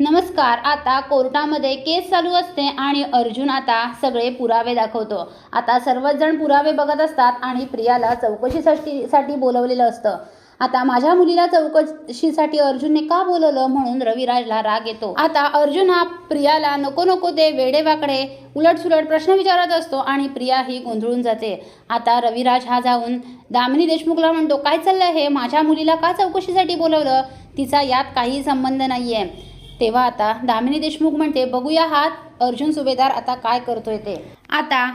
नमस्कार आता कोर्टामध्ये केस चालू असते आणि अर्जुन आता सगळे पुरावे दाखवतो. आता सर्वच जण पुरावे बघत असतात आणि प्रियाला चौकशीसाठी साठी बोलवलेलं असतं. आता माझ्या मुलीला चौकशीसाठी अर्जुनने का बोलवलं म्हणून रविराजला राग येतो. आता अर्जुन हा प्रियाला नको नको ते वेडेवाकडे उलटसुलट प्रश्न विचारत असतो आणि प्रिया ही गोंधळून जाते. आता रविराज हा जाऊन दामिनी देशमुखला म्हणतो काय चाललं हे? माझ्या मुलीला का चौकशीसाठी बोलवलं? तिचा यात काही संबंध नाही आहे तेव्हा आता दामिनी देशमुख म्हणते बघूया हात अर्जुन सुभेदार आता काय करतोय ते. आता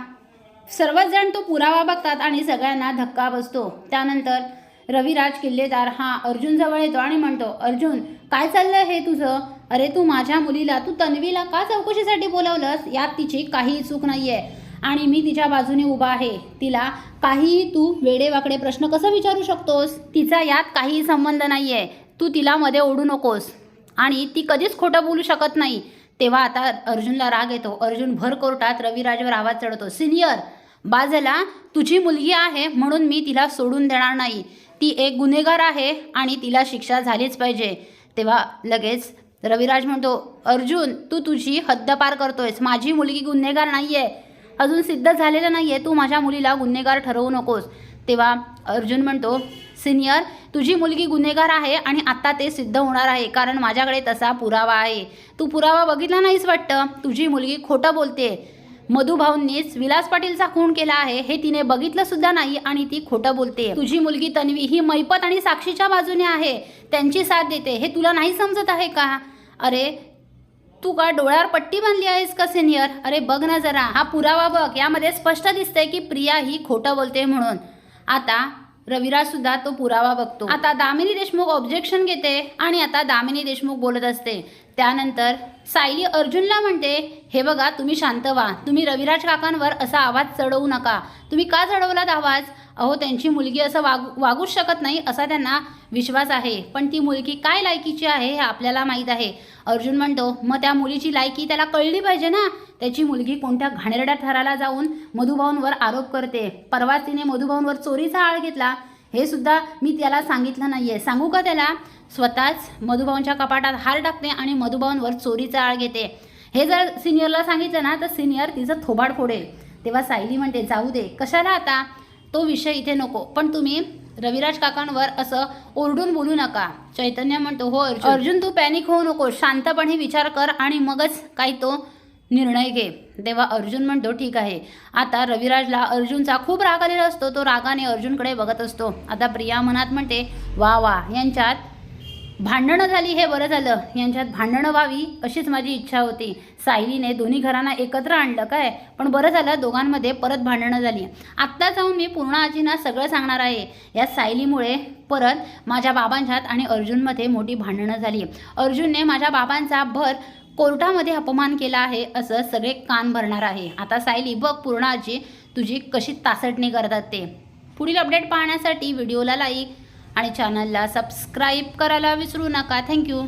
सर्वच जण तो पुरावा बघतात आणि सगळ्यांना धक्का बसतो. त्यानंतर रविराज किल्लेदार हा अर्जुनजवळ येतो आणि म्हणतो अर्जुन काय चाललं हे तुझं? अरे तू माझ्या मुलीला तू तन्वीला का चौकशीसाठी बोलवलंस? यात तिची काहीही चूक आहे आणि मी तिच्या बाजूने उभा आहे. तिला काहीही तू वेडेवाकडे प्रश्न कसं विचारू शकतोस? तिचा यात काहीही संबंध नाही आहे तू तिला मध्ये ओढू नकोस. आणि ती कधीच खोटं बोलू शकत नाही. तेव्हा आता अर्जुनला राग येतो. अर्जुन भर कोर्टात रविराजवर आवाज चढवतो सिनियर बाजला तुझी मुलगी आहे म्हणून मी तिला सोडून देणार नाही. ती एक गुन्हेगार आहे आणि तिला शिक्षा झालीच पाहिजे. तेव्हा लगेच रविराज म्हणतो अर्जुन तू तुझी हद्दपार करतोयस. माझी मुलगी गुन्हेगार नाही आहे अजून सिद्ध झालेलं नाही आहे तू माझ्या मुलीला गुन्हेगार ठरवू नकोस. तेव्हा अर्जुन म्हणतो सिनियर तुझी मुलगी गुन्हेगार आहे आणि आत्ता ते सिद्ध होणार आहे कारण माझ्याकडे तसा पुरावा आहे. तू पुरावा बघितला नाहीस वाटतं? तुझी मुलगी खोटं बोलते. मधुभाऊंनीच विलास पाटीलचा खून केला आहे हे तिने बघितलं सुद्धा नाही आणि ती खोटं बोलते. तुझी मुलगी तन्वी ही मैपत आणि साक्षीच्या बाजूने आहे. त्यांची साथ देते. हे तुला नाही समजत आहे का? अरे तू का डोळ्यावर पट्टी बांधली आहेस का सिनियर? अरे बघ ना जरा. हा पुरावा बघ. यामध्ये स्पष्ट दिसतंय की प्रिया ही खोटं बोलते म्हणून. आता रविराज सुद्धा तो पुरावा बघतो. आता दामिनी देशमुख ऑब्जेक्शन घेते आणि आता दामिनी देशमुख बोलत असते. त्यानंतर सायली अर्जुनला म्हणते हे बघा तुम्ही शांत व्हा. तुम्ही रविराज काकांवर असा आवाज चढवू नका. तुम्ही का चढवलात आवाज? अहो त्यांची मुलगी असं वागू वागूच शकत नाही असा त्यांना विश्वास आहे. पण ती मुलगी काय लायकीची आहे हे आपल्याला माहीत आहे. अर्जुन म्हणतो मग त्या मुलीची लायकी त्याला कळली पाहिजे ना? त्याची मुलगी कोणत्या घाणेरड्या थराला जाऊन मधुभाऊंवर आरोप करते. परवाच तिने मधुभाऊंवर चोरीचा आळ घेतला. हे सुद्धा मी त्याला सांगितलं नाहीये. सांगू का त्याला? स्वतःच मधुभाऊंच्या कपाटात हार टाकते आणि मधुभाऊंवर चोरीचा आळ घेते. हे जर सिनियरला सांगितलं ना तर सिनियर तिचं थोबाड फोडेल. तेव्हा सायली म्हणते जाऊ दे. कशाला आता? तो विषय इथे नको. पण तुम्ही रविराज काकांवर असं ओरडून बोलू नका. चैतन्य म्हणतो हो अर्जुन. अर्जुन तू पॅनिक होऊ नको. शांतपणे विचार कर आणि मगच काही तो निर्णय घे. तेव्हा अर्जुन म्हणतो ठीक आहे. आता रविराजला अर्जुनचा खूप राग आलेला असतो. तो रागाने अर्जुनकडे बघत असतो. आता प्रिया मनात म्हणते वा वा यांच्यात भांडणं झाली हे बरं झालं. यांच्यात भांडणं व्हावी अशीच माझी इच्छा होती. सायलीने दोन्ही घरांना एकत्र आणलं काय? पण बरं झालं दोघांमध्ये परत भांडणं झाली. आत्ता जाऊन मी पूर्ण आजींना सगळं सांगणार आहे. या सायलीमुळे परत माझ्या बाबांच्यात आणि अर्जुनमध्ये मोठी भांडणं झाली. अर्जुनने माझ्या बाबांचा भर कोर्टामध्ये अपमान केला आहे असं सगळे कान भरणार आहे. आता सायली बघ पूर्ण आजी तुझी कशी तासटणी करतात ते. पुढील अपडेट पाहण्यासाठी व्हिडिओला लाईक आणि चॅनलला सबस्क्राईब करायला विसरू नका. थँक्यू